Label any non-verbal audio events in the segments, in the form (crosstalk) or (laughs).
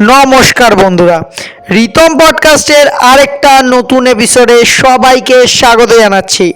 নমস্কার বন্ধুরা। রিতম পডকাস্টের আরেকটা নতুন এপিসোডে সবাইকে স্বাগত জানাচ্ছি।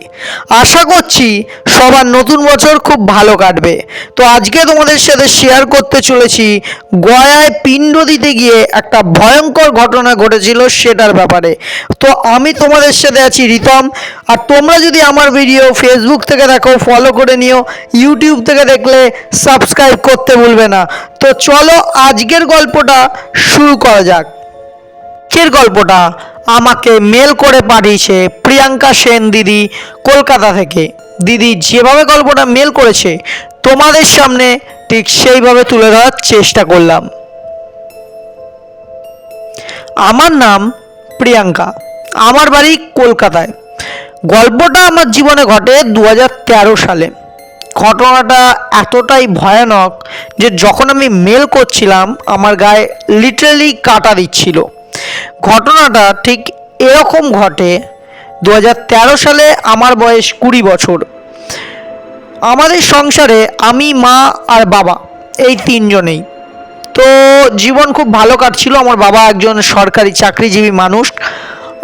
আশা করছি সবার নতুন বছর খুব ভালো কাটবে। তো আজকে তোমাদের সাথে শেয়ার করতে চলেছি গয়ায় পিণ্ড দিতে গিয়ে একটা ভয়ঙ্কর ঘটনা ঘটেছিল সেটার ব্যাপারে। তো আমি তোমাদের সাথে আছি রিতম। আর তোমরা যদি আমার ভিডিও ফেসবুক থেকে দেখো ফলো করে নিও ইউটিউব থেকে দেখলে সাবস্ক্রাইব করতে ভুলবে না। তো চলো আজকের গল্পটা শুরু করা যাক। আজকের গল্পটা আমাকে মেল করে পাঠিয়েছে প্রিয়াঙ্কা সেন দিদি কলকাতা থেকে। দিদি যেভাবে গল্পটা মেল করেছে তোমাদের সামনে ঠিক সেইভাবে তুলে ধরার চেষ্টা করলাম। আমার নাম প্রিয়াঙ্কা। আমার বাড়ি কলকাতায়। গল্পটা আমার জীবনে ঘটে দু হাজার তেরো সালে। ঘটনাটা এতটাই ভয়ানক যে যখন আমি মেল করছিলাম, আমার গায়ে লিটারালি কাটা দিচ্ছিল। ঘটনাটা ঠিক এরকম ঘটে দু হাজার তেরো সালে আমার বয়স কুড়ি বছর। আমাদের সংসারে আমি, মা আর বাবা, এই তিনজনেই। তো জীবন খুব ভালো কাটছিল, আমার বাবা একজন সরকারি চাকরিজীবী মানুষ।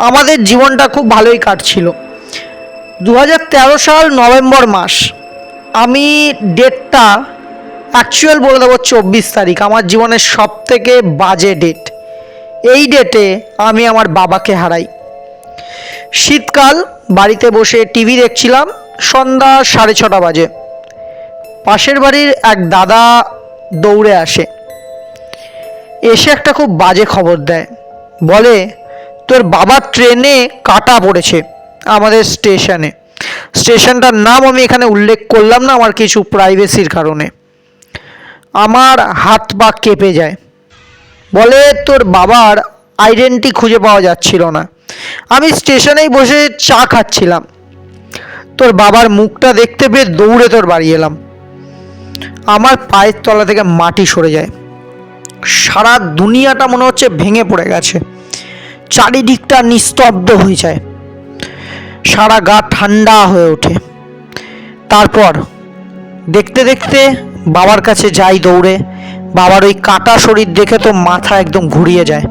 আমাদের জীবনটা খুব ভালোই কাটছিল। দু হাজার তেরো সাল নভেম্বর মাস আমি ডেটটা অ্যাকচুয়াল বলে দেবো চব্বিশ তারিখ, আমার জীবনের সব থেকে বাজে ডেট এই ডেটে আমি আমার বাবাকে হারাই। শীতকাল, বাড়িতে বসে টিভি দেখছিলাম, সন্ধ্যা সাড়ে ছটা বাজে। পাশের বাড়ির এক দাদা দৌড়ে আসে। এসে একটা খুব বাজে খবর দেয়। বলে, তোর বাবার ট্রেনে কাটা পড়েছে আমাদের স্টেশনে স্টেশনটার নাম আমি এখানে উল্লেখ করলাম না, আমার কিছু প্রাইভেসির কারণে। আমার হাত পা কেঁপে যায়। বলে, তোর বাবার আইডেন্টি খুঁজে পাওয়া যাচ্ছিল না। আমি স্টেশনেই বসে চা খাচ্ছিলাম। তোর বাবার মুখটা দেখতে পেয়ে দৌড়ে তোর বাড়ি এলাম। আমার পায়ের তলা থেকে মাটি সরে যায়। সারা দুনিয়াটা মনে হচ্ছে ভেঙে পড়ে গেছে। চারিদিকটা নিস্তব্ধ হয়ে যায়। সারা গা ঠান্ডা হয়ে ওঠে। তারপর দেখতে দেখতে বাবার কাছে যাই দৌড়ে। বাবার ওই কাটা শরীর দেখে তো মাথা একদম ঘুরিয়ে যায়।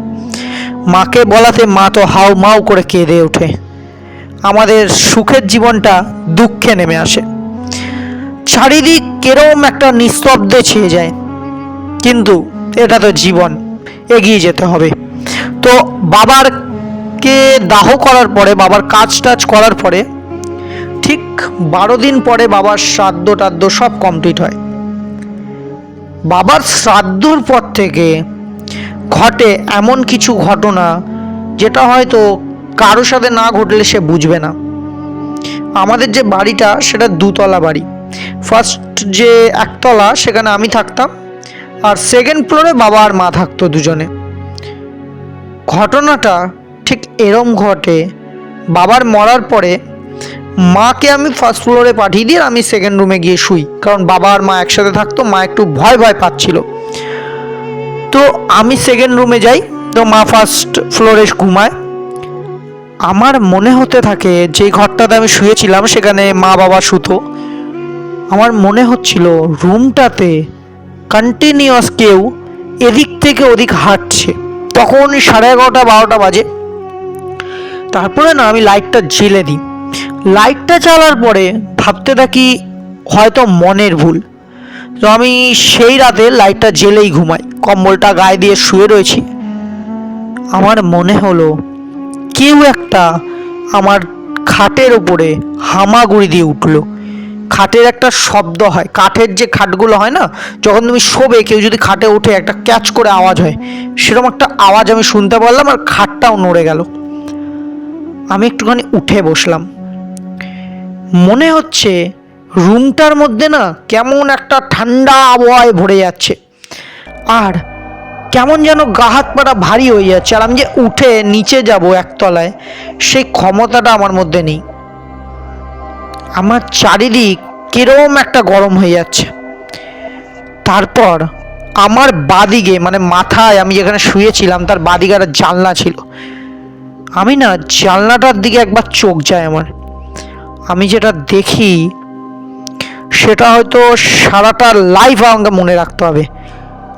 মাকে বলাতে মা তো হাউ মাউ করে কেঁদে ওঠে। আমাদের সুখের জীবনটা দুঃখে নেমে আসে। চারিদিক কেরম একটা নিস্তব্ধে ছেয়ে যায়। কিন্তু এটা তো জীবন, এগিয়ে যেতে হবে। তো বাবার কে দাহ করার পরে, বাবার কাজ টাজ করার পরে, ঠিক বারো দিন পরে বাবার শ্রাদ্ধ টাদ্ধ সব কমপ্লিট হয়। বাবার শ্রাদ্ধর পর থেকে ঘটে এমন কিছু ঘটনা, যেটা হয়তো কারোর সাথে না ঘটলে সে বুঝবে না। আমাদের যে বাড়িটা, সেটা দুতলা বাড়ি। ফার্স্ট যে একতলা, সেখানে আমি থাকতাম, আর সেকেন্ড ফ্লোরে বাবা আর মা থাকতো দুজনে। ঘটনাটা ঠিক এরম ঘটে। বাবার মরার পরে মাকে আমি ফার্স্ট ফ্লোরে পাঠিয়ে দিয়ে আমি সেকেন্ড রুমে গিয়ে শুই। কারণ বাবা আর মা একসাথে থাকতো, মা একটু ভয় ভয় পাচ্ছিল। তো আমি সেকেন্ড রুমে যাই, তো মা ফার্স্ট ফ্লোরে ঘুমায়। আমার মনে হতে থাকে যে ঘরটাতে আমি শুয়েছিলাম, সেখানে মা বাবা শুতো। আমার মনে হচ্ছিল রুমটাতে কন্টিনিউয়াস কেউ এদিক থেকে ওদিক হাঁটছে। তখন সাড়ে এগারোটা, বারোটা বাজে। তারপরে না আমি লাইটটা জেলে দিই। লাইটটা জ্বালার পরে ভাবতে থাকি হয়তো মনের ভুল। তো আমি সেই রাতে লাইটটা জেলেই ঘুমাই। কম্বলটা গায়ে দিয়ে শুয়ে রয়েছি। আমার মনে হলো কেউ একটা আমার খাটের ওপরে হামাগুড়ি দিয়ে উঠল। খাটের একটা শব্দ হয়। কাঠের যে খাটগুলো হয় না, যখন তুমি শোবে, কেউ যদি খাটে উঠে একটা ক্যাচ করে আওয়াজ হয়। সেরকম একটা আওয়াজ আমি শুনতে পারলাম আর খাটটাও নড়ে গেল। আমি একটুখানি উঠে বসলাম। মনে হচ্ছে রুমটার মধ্যে না কেমন একটা ঠান্ডা আবহাওয়ায় ভরে যাচ্ছে। আর কেমন যেন গা হাত পাটা ভারী হয়ে যাচ্ছে আর আমি যে উঠে নিচে যাব একতলায়, সেই ক্ষমতাটা আমার মধ্যে নেই। আমার চারিদিক কিরম একটা গরম হয়ে যাচ্ছে। তারপর আমার বাদিকে মানে মাথায় আমি যেখানে শুয়েছিলাম, তার বাদিকে একটা জানলা ছিল। আমি না জানলাটার দিকে একবার চোখ যায় আমার। আমি যেটা দেখি, সেটা হয়তো সারাটা লাইফ আমাকে মনে রাখতে হবে।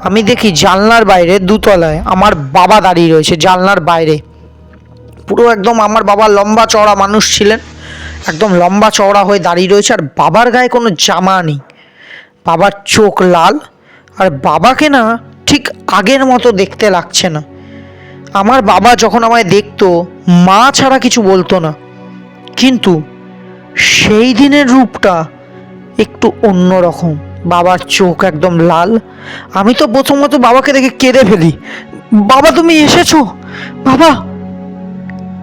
আমি দেখি জানলার বাইরে দুতলায় আমার বাবা দাঁড়িয়ে রয়েছে জানলার বাইরে। পুরো একদম আমার বাবা লম্বা চওড়া মানুষ ছিলেন, একদম লম্বা চওড়া হয়ে দাঁড়িয়ে রয়েছে আর বাবার গায়ে কোনো জামা নেই। বাবার চোখ লাল, আর বাবাকে না ঠিক আগের মতো দেখতে লাগছে না। আমার বাবা যখন আমায় দেখতো, মা ছাড়া কিছু বলতো না। কিন্তু সেই দিনের রূপটা একটু অন্যরকম। বাবার চোখ একদম লাল। আমি তো প্রথমত বাবাকে দেখে কেঁদে ফেলি। বাবা, তুমি এসেছ? বাবা!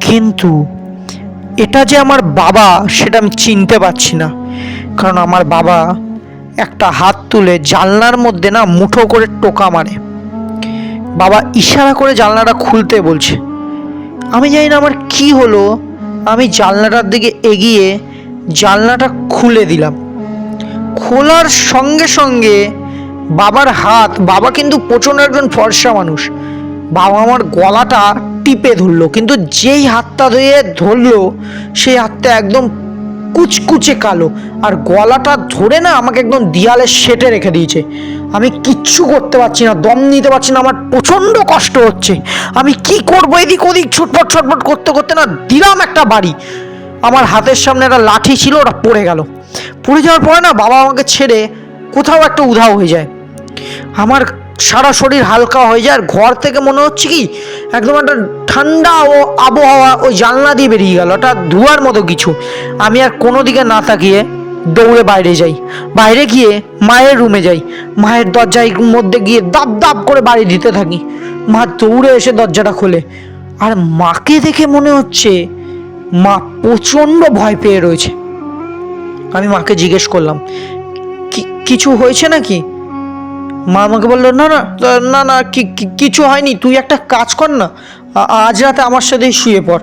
কিন্তু এটা যে আমার বাবা, সেটা আমি চিনতে পারছি না। কারণ আমার বাবা একটা হাত তুলে জানলার মধ্যে না মুঠো করে টোকা মারে। বাবা ইশারা করে জানলাটা খুলতে বলছে। আমি জানি না আমার কি হলো। আমি জানলাটার দিকে এগিয়ে জানলাটা খুলে দিলাম। খোলার সঙ্গে সঙ্গে বাবার হাত, বাবা কিন্তু প্রচণ্ড একজন ফর্সা মানুষ। বাবা আমার গলাটা টিপে ধরলো, কিন্তু যেই হাতটা ধুয়ে ধরলো, সেই হাতটা একদম কুচকুচে কালো। আর গলাটা ধরে না আমাকে একদম দিয়ালে সেটে রেখে দিয়েছে। আমি কিচ্ছু করতে পারছি না, দম নিতে পারছি না, আমার প্রচণ্ড কষ্ট হচ্ছে। আমি কি করব এদিক ওদিক, ছটফট ছটফট করতে করতে না দিলাম একটা বাড়ি। আমার হাতের সামনে একটা লাঠি ছিল, ওটা পড়ে গেল। পড়ে যাওয়ার পরে না বাবা আমাকে ছেড়ে কোথাও একটা উধাও হয়ে যায়। আমার সারা শরীর হালকা হয়ে যায়, আর ঘর থেকে মনে হচ্ছে কি একদম একটা ঠান্ডা ও আবহাওয়া ওই জানলা দিয়ে বেরিয়ে গেল ওটা ধোয়ার মতো কিছু। আমি আর কোনো দিকে না তাকিয়ে দৌড়ে বাইরে যাই। বাইরে গিয়ে মায়ের রুমে যাই। মায়ের দরজার মধ্যে গিয়ে দাব দাব করে বাড়ি দিতে থাকি। মা দৌড়ে এসে দরজাটা খোলে। আর মাকে দেখে মনে হচ্ছে মা প্রচণ্ড ভয় পেয়ে রয়েছে। আমি মাকে জিজ্ঞেস করলাম, "কি- কিছু হয়েছে নাকি? মা আমাকে বলল, না না না না কিছু হয়নি, তুই একটা কাজ কর না আজ রাতে আমার সাথেই শুয়ে পড়।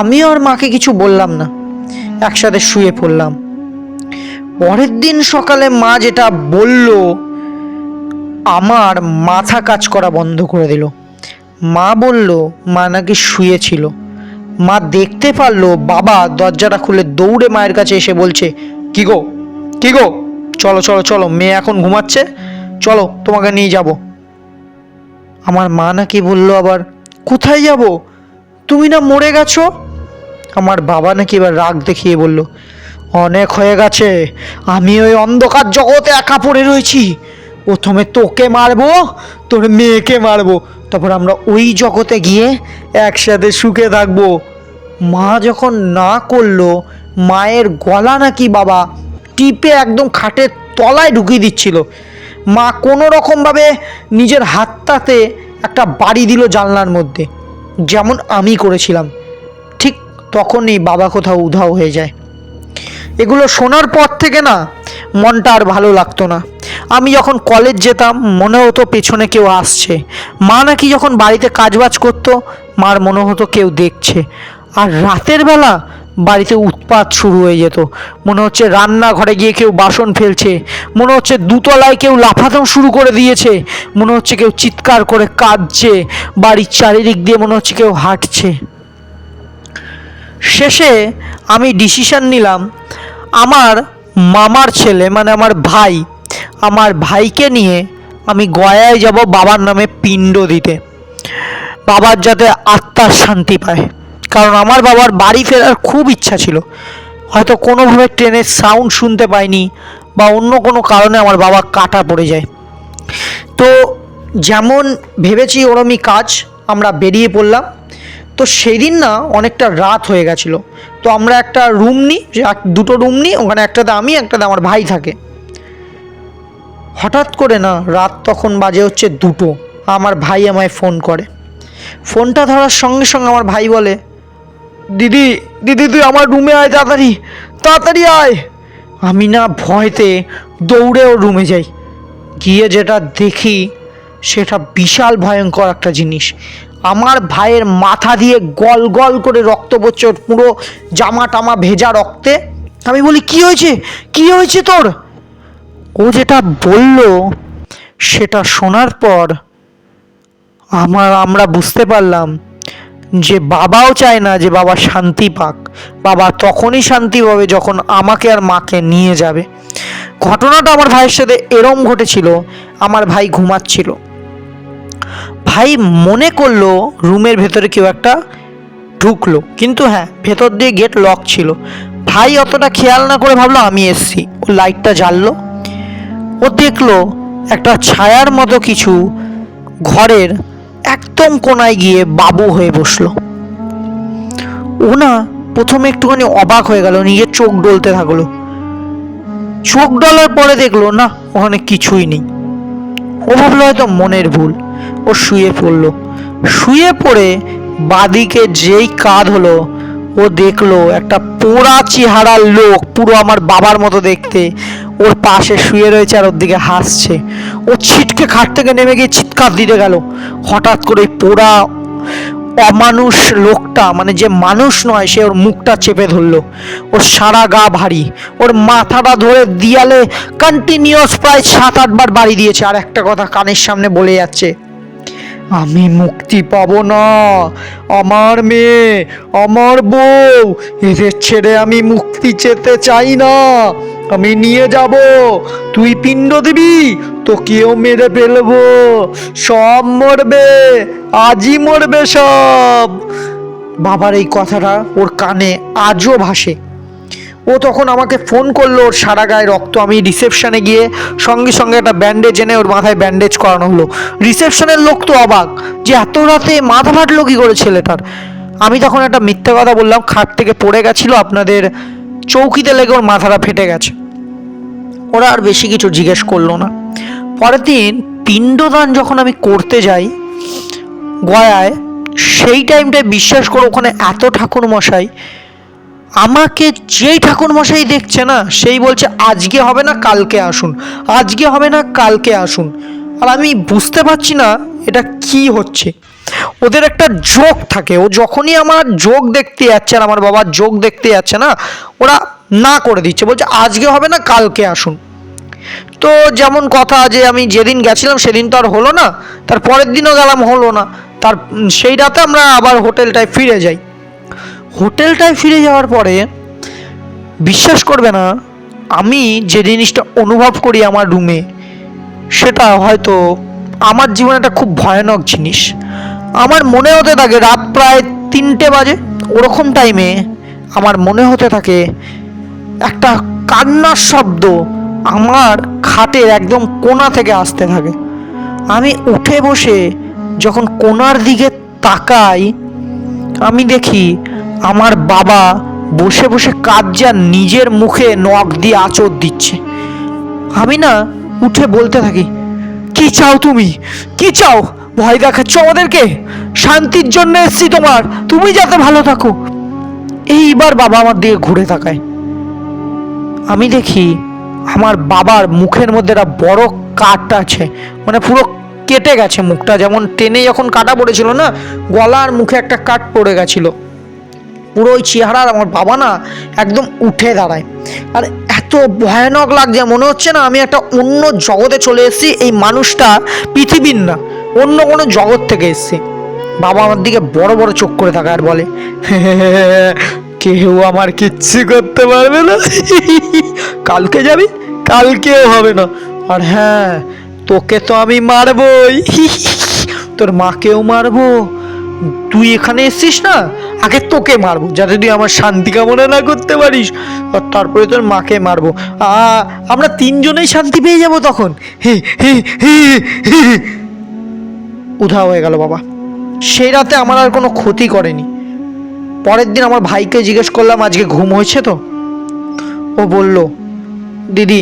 আমিও আর মাকে কিছু বললাম না, একসাথে শুয়ে পড়লাম। পরের দিন সকালে মা যেটা বলল, আমার মাথা কাজ করা বন্ধ করে দিল। মা বলল, মা নাকি শুয়েছিল। মা দেখতে পারল, বাবা দরজাটা খুলে দৌড়ে মায়ের কাছে এসে বলছে, কি গো কি গো, চলো চলো চলো, মেয়ে এখন ঘুমাচ্ছে। চলো, তোমাকে নিয়ে যাব। আমার মা নাকি বলল আবার, কোথায় যাব? তুমি না মরে গেছো? আমার বাবা নাকি এবার রাগ দেখিয়ে বলল, অনেক হয়ে গেছে, আমি ওই অন্ধকার জগতে একা পড়ে রয়েছি। প্রথমে তোকে মারবো, তোর মেয়েকে মারবো, তারপর আমরা ওই জগতে গিয়ে একসাথে সুখে থাকব। মা যখন না করল, মায়ের গলা নাকি বাবা টিপে একদম খাটের তলায় ঢুকিয়ে দিচ্ছিল। মা কোনো রকমভাবে নিজের হাতটাতে একটা বাড়ি দিল জানলার মধ্যে, যেমন আমি করেছিলাম। ঠিক তখনই বাবা কোথাও উধাও হয়ে যায়। এগুলো শোনার পর থেকে না মনটা আর ভালো লাগতো না। আমি যখন কলেজ যেতাম, মনে হতো পেছনে কেউ আসছে। মা নাকি যখন বাড়িতে কাজবাজ করতো, মার মনে হতো কেউ দেখছে। আর রাতের বেলা বাড়িতে উৎপাত শুরু হয়ে যেত। মনে হচ্ছে রান্নাঘরে গিয়ে কেউ বাসন ফেলছে। মনে হচ্ছে দুতলায় কেউ লাফানো শুরু করে দিয়েছে। মনে হচ্ছে কেউ চিৎকার করে কাঁদছে। বাড়ির চারিদিক দিয়ে মনে হচ্ছে কেউ হাঁটছে। শেষে আমি ডিসিশন নিলাম, আমার মামার ছেলে মানে আমার ভাই, আমার ভাইকে নিয়ে আমি গয়ায় যাব বাবার নামে পিণ্ড দিতে। বাবার যাতে আত্মার শান্তি পায়। কারণ আমার বাবার বাড়ি ফেরার খুব ইচ্ছা ছিল। হয়তো কোনোভাবে ট্রেনের সাউন্ড শুনতে পাইনি বা অন্য কোনো কারণে আমার বাবা কাটা পড়ে যায়। তো যেমন ভেবেছি ওরমই কাজ আমরা বেরিয়ে পড়লাম। তো সেই দিন না অনেকটা রাত হয়ে গেছিল। তো আমরা একটা রুম নিই দুটো রুম নিই, ওখানে একটাতে আমি একটাতে আমার ভাই থাকে। হঠাৎ করে না রাত তখন বাজে হচ্ছে দুটো। আমার ভাই আমায় ফোন করে। ফোনটা ধরার সঙ্গে সঙ্গে আমার ভাই বলে দিদি দিদি, তুই আমার রুমে আয় তাড়াতাড়ি তাড়াতাড়ি আয়। আমি না ভয়তে দৌড়ে রুমে যাই। গিয়ে যেটা দেখি, সেটা বিশাল ভয়ঙ্কর একটা জিনিস। আমার ভাইয়ের মাথা দিয়ে গল গল করে রক্ত পড়ছে পুরো জামা টামা ভেজা রক্তে। আমি বলি, কি হয়েছে? কি হয়েছে তোর? ও যেটা বলল, সেটা শোনার পর আমার, আমরা বুঝতে পারলাম যে বাবাও চায় না যে বাবা শান্তি পাক। বাবা তখনই শান্তি পাবে যখন আমাকে আর মাকে নিয়ে যাবে। ঘটনাটা আমার ভাইয়ের সাথে এরম ঘটেছিল, আমার ভাই ঘুমাচ্ছিল। ভাই মনে করল রুমের ভেতরে কেউ একটা ঢুকলো, কিন্তু হ্যাঁ ভেতর দিয়ে গেট লক ছিল। ভাই অতটা খেয়াল না করে ভাবলো, আমি এসছি। ও লাইটটা জ্বাললো। ও দেখল একটা ছায়ার মতো কিছু ঘরের একদম কোনায় গিয়ে বাবু হয়ে বসল। ও না প্রথমে একটুখানি অবাক হয়ে গেল, নিজের চোখ ডলতে থাকল। চোখ ডলার পরে দেখল, না, ওখানে কিছুই নেই। ও ভাবলো হয়তো মনের ভুল। ও শুয়ে পড়ল। শুয়ে পড়ে বাদিকে যেই কাঁধ হলো ও দেখল একটা পোড়া চেহারার লোক, পুরো আমার বাবার মতো দেখতে। ওর পাশে শুয়ে রয়েছে আর ওর দিকে হাসছে। ও ছিটকে খাট থেকে নেমে গিয়ে চিৎকার দিতে গেল। হঠাৎ করে পোড়া অমানুষ লোকটা মানে যে মানুষ নয়, সে ওর মুখটা চেপে ধরলো। ওর সারা গা ভারী। ওর মাথাটা ধরে দিয়ালে কন্টিনিউয়াস প্রায় সাত আটবার বাড়ি দিয়েছে। আর একটা কথা কানের সামনে বলে যাচ্ছে। আমি মুক্তি পাব না। আমার মেয়ে, আমার বউ, এদের ছেড়ে আমি মুক্তি চেতে চাই না। আমি নিয়ে যাব। তুই পিণ্ড দিবি, তোকেও মেরে ফেলব। সব মরবে, আজই মরবে সব। বাবার এই কথাটা ওর কানে আজও ভাসে। ও তখন আমাকে ফোন করল ওর সারা গায়ে রক্ত। আমি রিসেপশনে গিয়ে সঙ্গে সঙ্গে একটা ব্যান্ডেজ এনে ওর মাথায় ব্যান্ডেজ করানো হলো। রিসেপশনের লোক তো অবাক যে এত রাতে মাথা ফাটলো কী করে ছেলেটার? আমি তখন একটা মিথ্যে কথা বললাম, খাট থেকে পড়ে গেছিল, আপনাদের চৌকিতে লেগে ওর মাথাটা ফেটে গেছে। ওরা আর বেশি কিছু জিজ্ঞেস করল না। পরের দিন পিণ্ডদান যখন আমি করতে যাই গয়ায়, সেই টাইমটায় বিশ্বাস করো ওখানে এত ঠাকুর মশাই আমাকে যেই ঠাকুর মশাই দেখছে না, সেই বলছে, আজকে হবে না, কালকে আসুন। আজকে হবে না, কালকে আসুন। আর আমি বুঝতে পারছি না এটা কি হচ্ছে। ওদের একটা যোগ থাকে। ও যখনই আমার যোগ দেখতে যাচ্ছে আর আমার বাবার যোগ দেখতে যাচ্ছে না, ওরা না করে দিচ্ছে। বলছে, আজকে হবে না, কালকে আসুন। তো যেমন কথা যে আমি যেদিন গেছিলাম, সেদিন তো আর হলো না। তার পরের দিনও গেলাম, হলো না। তার সেই রাতে আমরা আবার হোটেলটায় ফিরে যাই। হোটেলটায় ফিরে যাওয়ার পরে বিশ্বাস করবে না, আমি যে জিনিসটা অনুভব করি আমার রুমে, সেটা হয়তো আমার জীবনে একটা খুব ভয়ানক জিনিস। আমার মনে হতে থাকে রাত প্রায় তিনটে বাজে, ওরকম টাইমে আমার মনে হতে থাকে একটা কান্নার শব্দ আমার খাটের একদম কোনা থেকে আসতে থাকে। আমি উঠে বসে যখন কোনার দিকে তাকাই, আমি দেখি আমার বাবা বসে বসে কাজ্জা নিজের মুখে নখ দিয়ে আঁচড় দিচ্ছে। আমি না উঠে বলতে থাকি, কি চাও তুমি? কি চাও? ভয় দেখাচ্ছ আমাদেরকে? শান্তির জন্য এসছি তোমার। তুমি যাতে ভালো থাকো। এইবার বাবা আমার দিকে ঘুরে তাকায়। আমি দেখি আমার বাবার মুখের মধ্যে একটা বড় কাট আছে মানে পুরো কেটে গেছে মুখটা। যেমন টেনে যখন কাটা পড়েছিল না, গলার মুখে একটা কাট পড়ে গেছিল। পুরো ওই চেহারার আমার বাবা না একদম উঠে দাঁড়ায়। আর এত ভয়ানক লাগছে, মনে হচ্ছে না আমি একটা অন্য জগতে চলে এসেছি, এই মানুষটা পৃথিবীর না, অন্য কোনো জগৎ থেকে এসেছি। বাবা আমার দিকে বড় বড় চোখ করে থাকে আর বলে, (laughs) কেউ আমার কিচ্ছু করতে পারবে না? (laughs) কালকে যাবি? কালকেও হবে না। আর হ্যাঁ তোকে তো আমি মারবই। (laughs) তোর মাকেও মারবো। তুই এখানে এসছিস না? আগে তোকে মারবো, যাতে তুই আমার শান্তি কামনা না করতে পারিস। আর তারপরে তোর মাকে মারবো। আমরা তিনজনেই শান্তি পেয়ে যাব তখন। উধাও হয়ে গেল বাবা। সেই রাতে আমার আর কোনো ক্ষতি করেনি। পরের দিন আমার ভাইকে জিজ্ঞেস করলাম, আজকে ঘুম হয়েছে তো? ও বলল, দিদি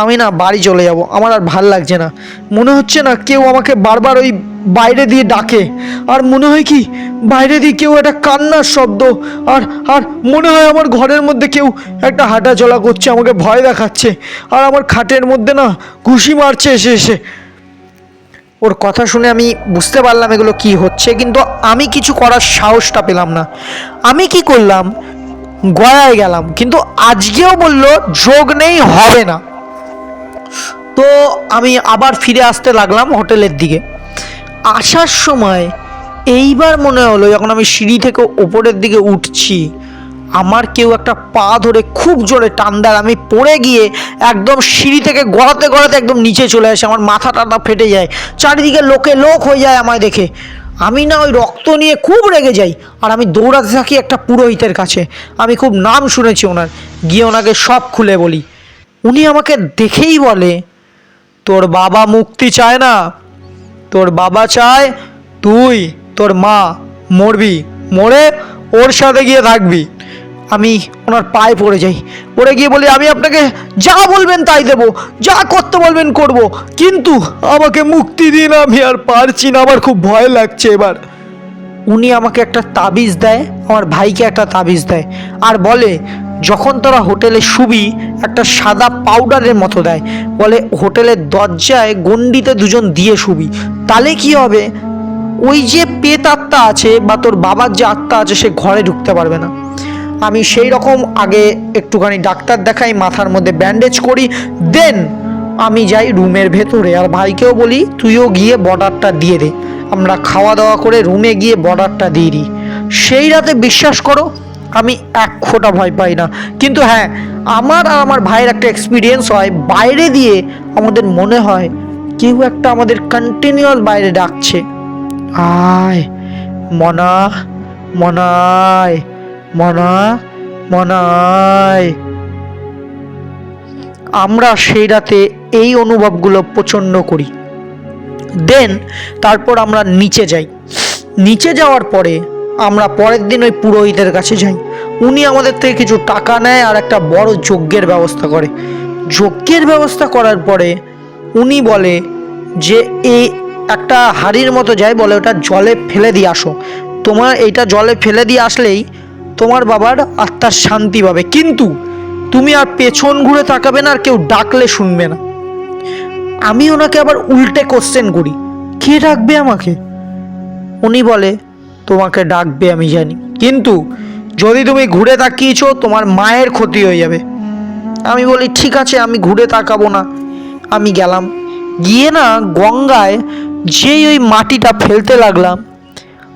আমি না বাড়ি চলে যাব, আমার আর ভালো লাগছে না। মনে হচ্ছে না কেউ আমাকে বারবার ওই বাইরে দিয়ে ডাকে। আর মনে হয় কি, বাইরে দিয়ে কেউ একটা কান্নার শব্দ, আর আর মনে হয় আমার ঘরের মধ্যে কেউ একটা হাঁটা চলা করছে, আমাকে ভয় দেখাচ্ছে। আর আমার খাটের মধ্যে না ঘুষি মারছে এসে এসে। ওর কথা শুনে আমি বুঝতে পারলাম এগুলো কি হচ্ছে, কিন্তু আমি কিছু করার সাহসটা পেলাম না। আমি কি করলাম? গয়ায় গেলাম, কিন্তু আজকেও বলল, যোগ নেই, হবে না। তো আমি আবার ফিরে আসতে লাগলাম হোটেলের দিকে। আসার সময় এইবার মনে হলো যখন আমি সিঁড়ি থেকে ওপরের দিকে উঠছি, আমার কেউ একটা পা ধরে খুব জোরে টান দেয় আমি পড়ে গিয়ে একদম সিঁড়ি থেকে গড়াতে গড়াতে একদম নিচে চলে আসে, আমার মাথা টাথা ফেটে যায়, চারিদিকে লোকে লোক হয়ে যায় আমায় দেখে। আমি না ওই রক্ত নিয়ে খুব রেগে যাই আর আমি দৌড়াতে থাকি একটা পুরোহিতের কাছে। আমি খুব নাম শুনেছি ওনার, গিয়ে ওনাকে সব খুলে বলি। উনি আমাকে দেখেই বলে, তোর বাবা মুক্তি চায় না। তোর বাবা চায় তুই, তোর মা মরবি। মরে ওর সাথে গিয়ে থাকবি। আমি ওনার পায়ে পড়ে যাই। পড়ে গিয়ে বলি, আমি আপনাকে যা বলবেন তাই দেব, যা করতে বলবেন করব। কিন্তু আমাকে মুক্তি দিন, আমি আর পারছি না। আমার খুব ভয় লাগছে এবার। উনি আমাকে একটা তাবিজ দেয়, আমার ভাইকে একটা তাবিজ দেয়। আর বলে, যখন তোরা হোটেলে শুবি, একটা সাদা পাউডারের মতো দেয়। বলে, হোটেলের দরজায় গন্ডিতে দুজন দিয়ে শুবি। তাহলে কি হবে? ওই যে পেত আত্মা আছে বা তোর বাবার যে আত্মা আছে, সে ঘরে ঢুকতে পারবে না। আমি সেই রকম আগে একটুখানি ডাক্তার দেখাই, মাথার মধ্যে ব্যান্ডেজ করি, দেন আমি যাই রুমের ভেতরে, আর ভাইকেও বলি, তুইও গিয়ে বর্ডারটা দিয়ে দে। আমরা খাওয়া দাওয়া করে রুমে গিয়ে বর্ডারটা দিয়ে দিই। সেই রাতে বিশ্বাস করো, আমি এক ফোঁটা ভয় পাই না। কিন্তু হ্যাঁ আমার আর আমার ভাইয়ের একটা এক্সপিরিয়েন্স হয়, বাইরে দিয়ে আমাদের মনে হয় কেউ একটা আমাদের কন্টিনিউয়াস বাইরে ডাকছে। আয়, মনা, মনায় মনা, মনায়। আমরা সেই রাতে এই অনুভবগুলো প্রচণ্ড করি। দেন তারপর আমরা নিচে যাই। নিচে যাওয়ার পরে আমরা পরের দিন ওই পুরোহিতের কাছে যাই। উনি আমাদের থেকে কিছু টাকা নেয় আর একটা বড় যজ্ঞের ব্যবস্থা করে। যজ্ঞের ব্যবস্থা করার পরে উনি বলে যে এই একটা হাড়ির মতো যায় বলে, ওটা জলে ফেলে দিয়ে আসো। তোমার এইটা জলে ফেলে দিয়ে আসলেই তোমার বাবার আত্মার শান্তি পাবে। কিন্তু তুমি আর পেছন ঘুরে তাকাবে না আর কেউ ডাকলে শুনবে না। আমি ওনাকে আবার উল্টে কোশ্চেন করি কে ডাকবে আমাকে? উনি বলে তোমাকে ডাকবে আমি জানি। কিন্তু যদি তুমি ঘুরে তাকিয়েছো তোমার মায়ের ক্ষতি হয়ে যাবে। আমি বলি ঠিক আছে আমি ঘুরে তাকাবো না। আমি গেলাম। গিয়ে না গঙ্গায় যেই ওই মাটিটা ফেলতে লাগলাম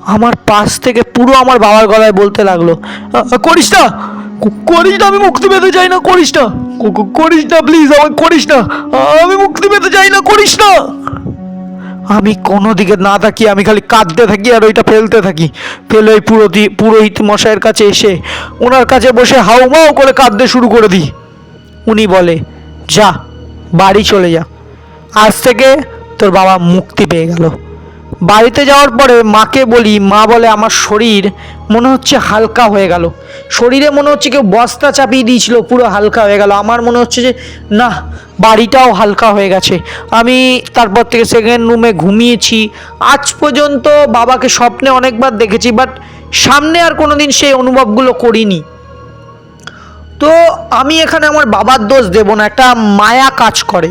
আমার পাশ থেকে পুরো আমার বাবার গলায় বলতে লাগল "আ, আ, করিস না। করিস না, আমি মুক্তি পেতে চাই না, করিস না। করিস না প্লিজ আমাকে করিস না। আমি মুক্তি পেতে চাই না, করিস না। আমি কোনো দিকে না থাকি আমি খালি কাঁদতে থাকি আর ওইটা ফেলতে থাকি। ফেলে ওই পুরোহিত পুরোহিত মশাইয়ের কাছে এসে ওনার কাছে বসে হাউমাউ করে কাঁদতে শুরু করে দিই। উনি বলে, যা, বাড়ি চলে যা। আজ থেকে তোর বাবা মুক্তি পেয়ে গেল। বাড়িতে যাওয়ার পরে মাকে বলি, মা বলে আমার শরীর মনে হচ্ছে হালকা হয়ে গেল। শরীরে মনে হচ্ছে কেউ বস্তা চাপিয়ে দিয়েছিল, পুরো হালকা হয়ে গেল। আমার মনে হচ্ছে যে, না, বাড়িটাও হালকা হয়ে গেছে। আমি তারপর থেকে সেকেন্ড রুমে ঘুমিয়েছি। আজ পর্যন্ত বাবাকে স্বপ্নে অনেকবার দেখেছি বাট সামনে আর কোনো দিন সেই অনুভবগুলো করিনি। তো আমি এখানে আমার বাবার দোষ দেব না, একটা মায়া কাজ করে।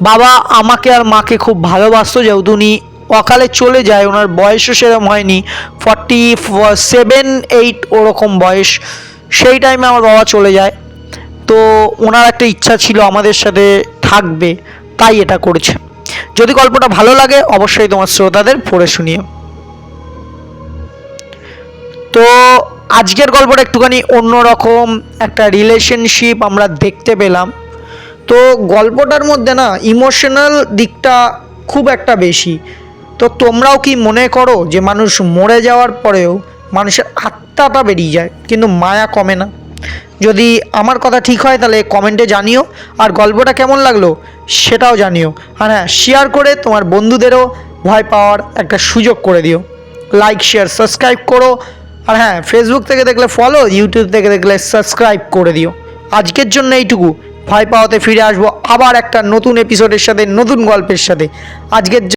বাবা আমাকে আর মাকে খুব ভালোবাসতো, যেহেতু উনি অকালে চলে যায়, ওনার বয়সও সেরকম হয়নি ফর্টি সেভেন এইট ওরকম বয়স। সেই টাইমে আমার বাবা চলে যায়। তো ওনার একটা ইচ্ছা ছিল আমাদের সাথে থাকবে, তাই এটা করেছে। যদি গল্পটা ভালো লাগে, অবশ্যই তোমার শ্রোতাদের পড়ে শুনিয়ে তো আজকের গল্পটা একটুখানি অন্যরকম, একটা রিলেশনশিপ আমরা দেখতে পেলাম। তো গল্পটার মধ্যে না ইমোশনাল দিকটা খুব একটা বেশি। তো তোমরাও কি মনে করো যে মানুষ মরে যাওয়ার পরেও মানুষের আত্মাটা বেরিয়ে যায়, কিন্তু মায়া কমে না? যদি আমার কথা ঠিক হয় তাহলে কমেন্টে জানিও, আর গল্পটা কেমন লাগল সেটাও জানিও। আর হ্যাঁ শেয়ার করে তোমার বন্ধুদেরও ভয় পাওয়ার একটা সুযোগ করে দিও। লাইক শেয়ার সাবস্ক্রাইব করো। আর হ্যাঁ ফেসবুক থেকে দেখলে ফলো ইউটিউব থেকে দেখলে সাবস্ক্রাইব করে দিও। আজকের জন্য এইটুকু। ভয় পাওয়াতে ফিরে আসব আবার একটা নতুন এপিসোডের সাথে, নতুন গল্পের সাথে। আজকের